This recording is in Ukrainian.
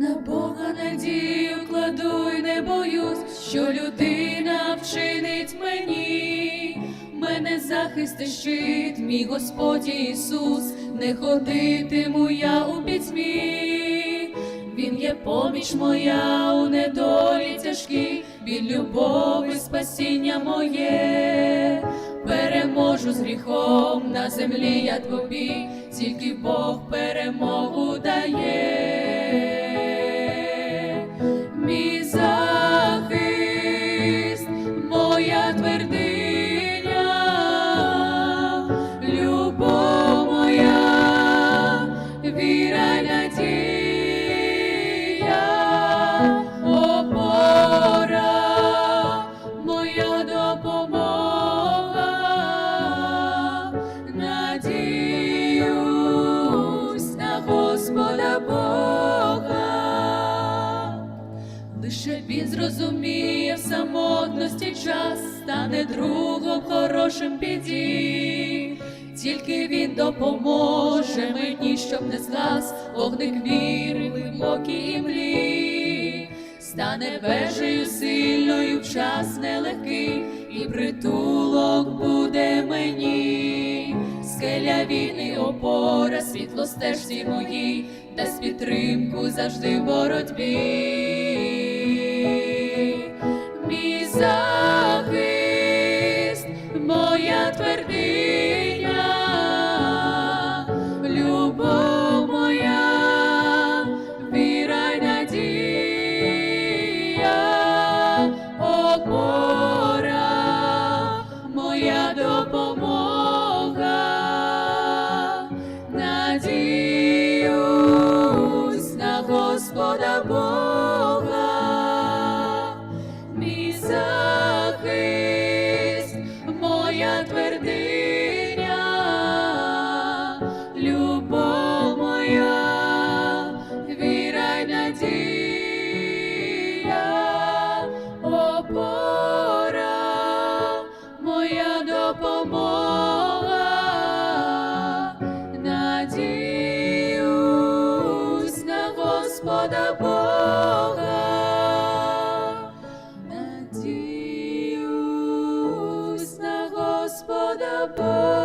На Бога надію кладу й не боюсь, що людина вчинить мені. Мене захист і щит, мій Господь Ісус, не ходитиму я у пітьмі. Він є поміч моя у недолі тяжкій, він любов і спасіння моє. Переможу з гріхом на землі я тобі, тільки Бог перемогу дає. Він зрозуміє в самотності час, стане другом хорошим біді. Тільки він допоможе мені, щоб не згас вогник віри глибокій імлі, стане вежею сильною в час нелегкий, і притулок буде мені, скеля війни, опора, світло стежці моїй, дасть підтримку завжди в боротьбі. Опора, допомога, надіюсь на Господа Бога, надіюсь на Господа Бога.